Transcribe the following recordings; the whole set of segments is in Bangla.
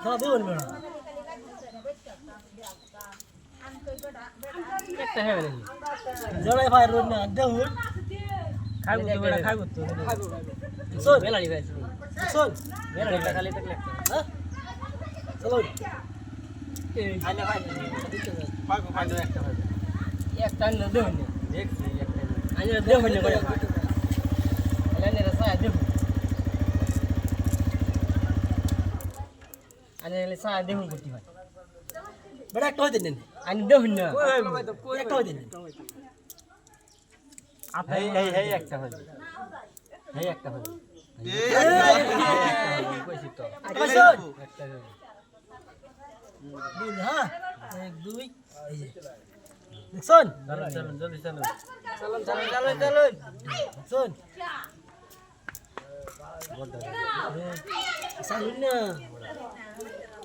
খেলো দেবেন বড় একটা হবে জড়াই ভাই রোড না দেউন খাইবো তো। বেটা খাইবো তো শোন বেলাড়ি ভাই শোন বেলাড়িটা খালি থাকলে হ্যাঁ? চলো। আইলে ভাই পাকো আইলে একটা হবে একটা আনলে দেবো না। দেখছি একটা আইলে দেবো না করে আইলে রে সায়া দেবো আইলে সায়া দেবো করতে ভাই বড় একটা হইতে নেন আইলে দেবো না। একটা হইতে নেন হেই হেই হেই একটা হবে হেই একটা দুই হ্যাঁ? এই না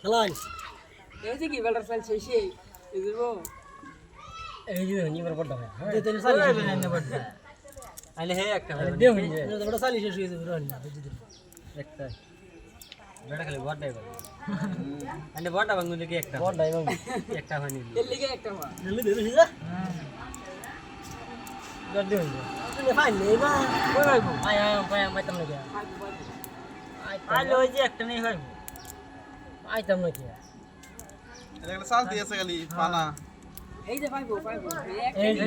খেলান এই যে কি বেলার চাল শেষে এই যে এই যে নিবার বড়টা ভাই দুই তিন সালি আইলে হে একটা ভাই দেও হিন্দে বড় সালি শেষ হয়ে যাবে রন না একটা। বেটা খালি বড়টাই ভাই আইলে বড়টা ভাঙু দেখি একটা? বড়টাই ভাঙু একটা হয়নি। এর লিগে একটা হওয়া। জলদি দে বেশি যা। গড় দেও হিন্দে তুমি ফাইল নেই বা কই ভাইবো আয়া পায়া মাইতাম না আইলে ওই যে একটা নেই ভাইবো আইতাম না কি? একটা চাল দিয়েছে খালি পানা। এই যে পাইবো পাইবো। এই যে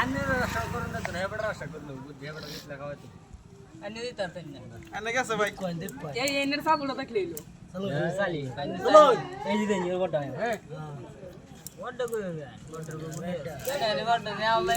আন্নের আশা করুন না তো হেবড়া আশা করুন বুদ্ধি হেবড়া দিতে খাওয়াতে আন্নে দিতে পারতেন না। এনে গেছে ভাই। কোন দেব এই এনের সাবুটা দেখলে এলো। চলো সালি চলো। এই যে নির বড়টা হ্যাঁ। বড়টা কই হবে? বড়টা কই এটা রে বড়টা নে আল্লাহ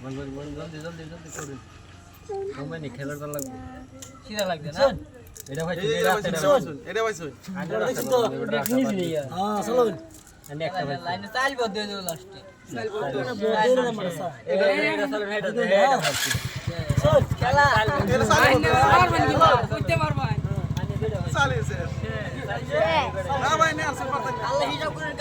জলদি জলদি জলদি করুন। মোবাইল খেলাটা লাগবে। সিধা লাগবে না? এটা ভাই এই এটা পাইছো এটা পাইছো দেখছি তো হ্যাঁ চলো আমি একটা ভাই লাইনে চালবো দিয়ে দেব লাস্টে। বড় নাম্বার আছে এটা এটা চলো এটা এটা চল খেলা। এটা চাল পারবেন কি করতে পারব চালিয়েছে না ভাই নে পারতেন আল্লাহ হিসাব করে